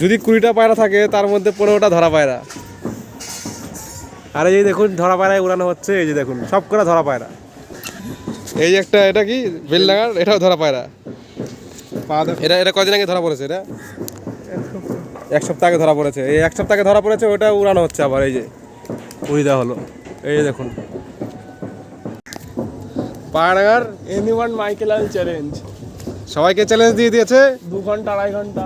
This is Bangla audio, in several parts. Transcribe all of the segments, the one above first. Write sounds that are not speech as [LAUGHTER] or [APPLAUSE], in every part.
যদি কুড়িটা পায়রা থাকে তার মধ্যে পনেরোটা ধরা পায়রা। আর এই যে দেখুন ধরা পায়রায় উড়ানো হচ্ছে এই যে দেখুন সব করে ধরা পায়রা। এই যে একটা এটা কি? বেলডাঙ্গার এটাও ধরা পায়রা। এটা এটা কদিন আগে ধরা পড়েছে এটা? এক সপ্তাহ আগে ধরা পড়েছে। এই এক সপ্তাহ আগে ধরা পড়েছে ওটা উড়ানো হচ্ছে আবার এই যে। দেওয়া হলো। এই যে দেখুন। পায়রাগার এনি ওয়ান মাইকেল চ্যালেঞ্জ সবাইকে চ্যালেঞ্জ দিয়ে দিয়েছে। দু ঘণ্টা আড়াই ঘণ্টা।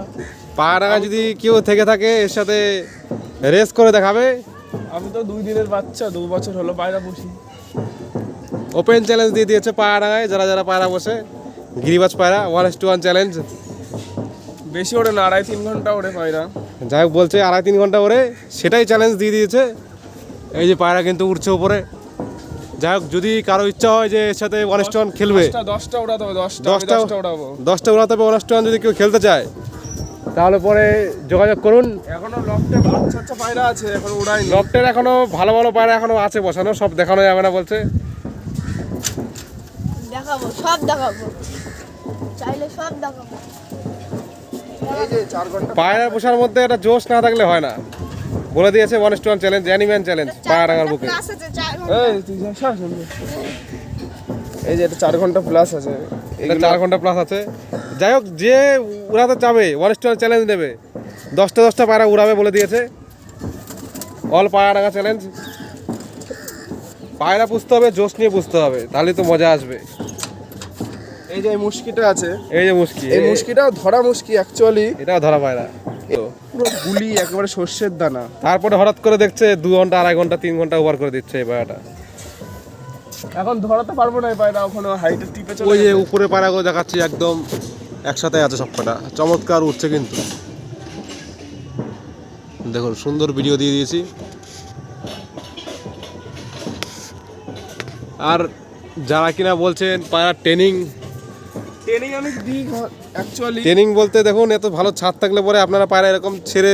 পায়রাগা যদি কেউ থেকে থাকে এর সাথে রেস করে দেখাবে। আমি তো দুই দিনের বাচ্চা দু বছর হলো পায়রা পুষি। ওপেন চ্যালেঞ্জ দিয়ে দিয়েছে পায়রাগায় যারা যারা পায়রা বসে গিরিবাজ পায়রা one is to one challenge বেশি ওড়ে না আড়াই তিন ঘণ্টা ওড়ে পায়রা। যাই হোক বলছে আড়াই তিন ঘণ্টা করে সেটাই চ্যালেঞ্জ দিয়ে দিয়েছে। এই যে পায়রা কিন্তু উঠছে উপরে। যাই হোক যদি কারও ইচ্ছা হয় যে এর সাথে ওয়ান এস টু ওয়ান খেলবে। দশটা ওড়াতে হবে দশটা আমি দশটা উড়াতে হবে ওয়ান এস টু ওয়ান যদি কেউ খেলতে চায়। তাহলে পরে যোগাযোগ করুন। এখনও বাচ্চা বাচ্চা পায়রা আছে এখন উড়াইনি লকটের এখনও ভালো ভালো পায়রা এখনও আছে বসানো সব দেখানো যাবে না বলছে। দেখাবো সব দেখাবো। চাইলে সব দেখাবো। এই যে চার ঘণ্টা পায়রা পোষার মধ্যে একটা জোশ না থাকলে হয় না। বলে দিয়েছে one to one challenge animal challenge পায়রাগার বুকে। এই যা, এটা চার ঘণ্টা প্লাস আছে। এটা চার ঘণ্টা প্লাস আছে। যাই হোক যে উড়াতে চাবে ওয়ান টু ওয়ান চ্যালেঞ্জ নেবে। দশটা দশটা পায়রা উড়াবে বলে দিয়েছে। অল পায়রাগা চ্যালেঞ্জ পায়রা পুষতে হবে জোশ নিয়ে পুষতে হবে তাহলে তো মজা আসবে। এই যে এই মুশকিটা আছে। এই যে মুশকি। এই মুশকিটাও ধরা মুশকি অ্যাকচুয়ালি এটা ধরা পায়রা। পুরো গুলি একেবারে সর্ষের দানা। তারপরে হঠাৎ করে দেখছে দু ঘণ্টা আড়াই ঘণ্টা তিন ঘণ্টা ওভার করে দিচ্ছে এই পায়রাটা এখন ধরাতে পারব না এই পায়রা ওখানে হাইটের টিপে চলে ওই যে। উপরে পায়রাগুলো দেখাচ্ছি একদম একসাথে আছে সবকটা। চমৎকার উঠছে কিন্তু। দেখুন সুন্দর ভিডিও দিয়ে দিয়েছি। আর যারা কিনা বলছেন পায়রা ট্রেনিং ট্রেনিং আমি দিই ট্রেনিং বলতে দেখুন এত ভালো ছাদ থাকলে পরে আপনারা পায়রা এরকম ছেড়ে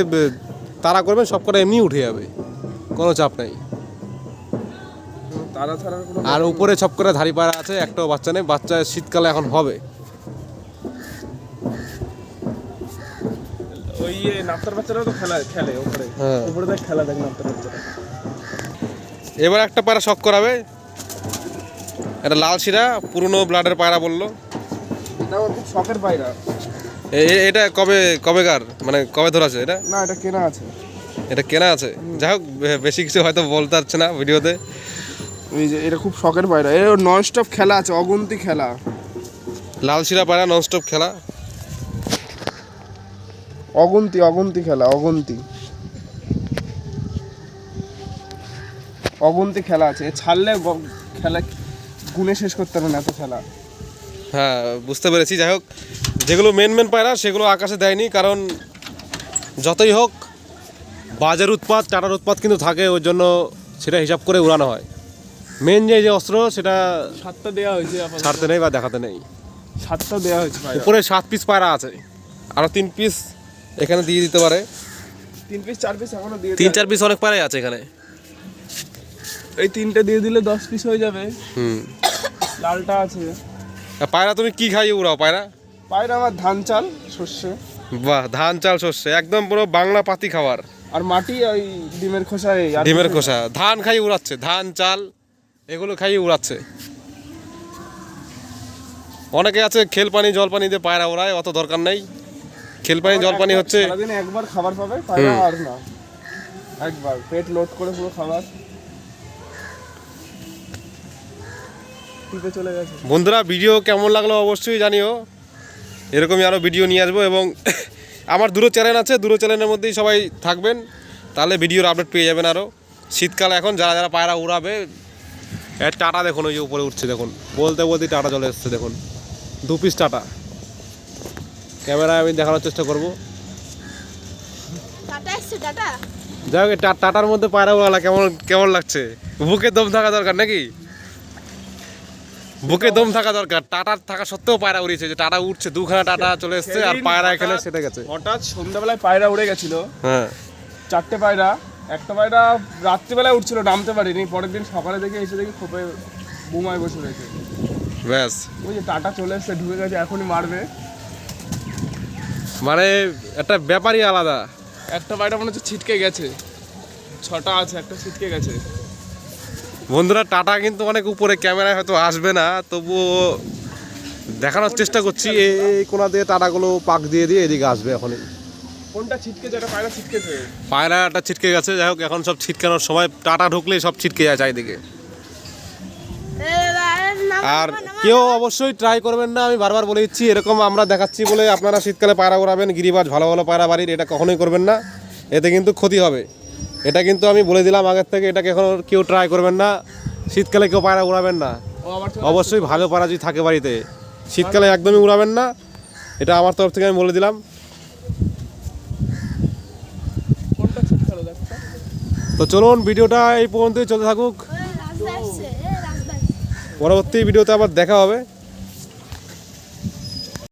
তাড়া করবেন সবকটা এমনি উঠে যাবে। কোনো চাপ নাই। তারা ছাড়া আর উপরে সব করে ধারি পায়রা আছে একটাও বাচ্চা নেই বাচ্চা শীতকালে এখন হবে। ওই ইয়ে নাপ্তার বাচ্চারাও তো খেলা খেলে উপরে হ্যাঁ। উপরে দেখ খেলা দেখ নাপ্তার বাচ্চারা। এবার একটা পায়রা শখ করাবে। এটা লাল শিরা পুরনো ব্লাডের পায়রা বলল। এটা আমার খুব শখের পায়রা। এটা কবে কবেকার? মানে কবে ধরেছে এটা? না এটা কেনা আছে। এটা কেনা আছে? যাই হোক বেশি কিছু হয়তো বলতে পারছে না ভিডিওতে। এই যে এটা খুব শখের পায়রা। এর নন স্টপ খেলা আছে অগুন্তি খেলা। লাল শিরা পায়রা ননস্টপ খেলা? অগুন্তি অগুন্তি খেলা অগুন্তি। অগুন্তি খেলা আছে। ছাড়লে খেলা গুনে শেষ করতে পারবে না এত খেলা। হ্যাঁ বুঝতে পেরেছি। যাই হোক যেগুলো মেন মেন পায়রা সেগুলো আকাশে দেয়নি কারণ যতই হোক বাজার উৎপাদ টাটার উৎপাদ কিন্তু থাকে ওই জন্য সেটা হিসাব করে উড়ানো হয়। মেন যে যে অস্ত্র সেটা সাতটা দেওয়া হয়েছে। ছাড়তে নেই বা দেখাতে নেই। সাতটা দেওয়া হয়েছে উপরে সাত পিস পায়রা আছে। আরও তিন পিস এখানে দিয়ে দিতে পারে। তিন পিস চার পিস এখনও দিয়ে তিন চার পিস অনেক পায়রাই আছে এখানে। এই তিনটে দিয়ে দিলে দশ পিস হয়ে যাবে। হুম। লালটা আছে। পায়রা তুমি কি খাইয়ে উড়াও পায়রা? পায়রা আমার ধান চাল শস্য বাহ ধান চাল শস্য একদম পুরো বাংলা পাতি খাবার। আর মাটি ওই ডিমের খোসা ডিমের খোসা ধান খাইয়ে উড়াচ্ছে ধান চাল এগুলো খাইয়ে উড়াচ্ছে। অনেকে আছে খেল পানি জল পানি দিয়ে পায়রা ওড়ায় অত দরকার নেই। খেল পানি জল পানি হচ্ছে একবার খাবার পাবে পায়রা আর না। একবার পেট লোড করে পুরো খাবার। টিপে চলে গেছে। বন্ধুরা ভিডিও কেমন লাগল অবশ্যই জানিও। এরকমই আরও ভিডিও নিয়ে আসব এবং [LAUGHS] আমার দুটো চ্যানেল আছে দুটো চ্যানেলের মধ্যেই সবাই থাকবেন। তাহলে ভিডিওর আপডেট পেয়ে যাবেন আরও শীতকাল এখন যারা যারা পায়রা উড়াবে এর টাটা দেখুন ওই যে উপরে উঠছে দেখুন। বলতে বলতে টাটা চলে এসছে দেখুন। দু পিস টাটা। ক্যামেরায় আমি দেখানোর চেষ্টা করব। টাটা যাই হোক টা- টাটার মধ্যে পায়রা উড়ালা কেমন কেমন লাগছে? বুকে দম থাকা দরকার নাকি? বুকে দম থাকা দরকার টাটার থাকা সত্ত্বেও পায়রা উড়িয়েছে যে টাটা উঠছে দুখানা টাটা চলে এসছে আর পায়রা এখানে সেটে গেছে। হঠাৎ সন্ধ্যাবেলায় পায়রা উড়ে গেছিল। হ্যাঁ। চারটে পায়রা একটা পায়রা রাত্রিবেলায় উঠছিল নামতে পারিনি পরের দিন সকালে দেখে এসে দেখি খোপে বুমায় বসে রয়েছে। ব্যাস। ওই যে টাটা চলে এসছে ঢুকে গেছে এখনই মারবে। মানে একটা ব্যাপারই আলাদা। একটা পায়রা মনে হচ্ছে ছিটকে গেছে। ছটা আছে একটা ছিটকে গেছে। বন্ধুরা টাটা কিন্তু অনেক উপরে ক্যামেরায় হয়তো আসবে না তবুও দেখানোর চেষ্টা করছি। এই কোনা দিয়ে টাটাগুলো পাক দিয়ে দিয়ে এদিকে আসবে এখনই। কোনটা পায়রা ছিটকেছে পায়রাটা ছিটকে গেছে যাই হোক এখন সব ছিটকানোর সময় টাটা ঢুকলেই সব ছিটকে যায় চারিদিকে। আর কেউ অবশ্যই ট্রাই করবেন না আমি বারবার বলে দিচ্ছি এরকম আমরা দেখাচ্ছি বলে আপনারা শীতকালে পায়রা উড়াবেন গিরিবাজ ভালো ভালো পায়রা বাড়ির এটা কখনোই করবেন না। এতে কিন্তু ক্ষতি হবে। এটা কিন্তু আমি বলে দিলাম আগের থেকে এটাকে এখন কেউ ট্রাই করবেন না। শীতকালে কেউ পায়রা উড়াবেন না। অবশ্যই ভালো পায়রা যদি থাকে বাড়িতে। শীতকালে একদমই উড়াবেন না। এটা আমার তরফ থেকে আমি বলে দিলাম। তো। চলুন ভিডিওটা এই পর্যন্তই চলতে থাকুক। পরবর্তী ভিডিওতে আবার দেখা হবে।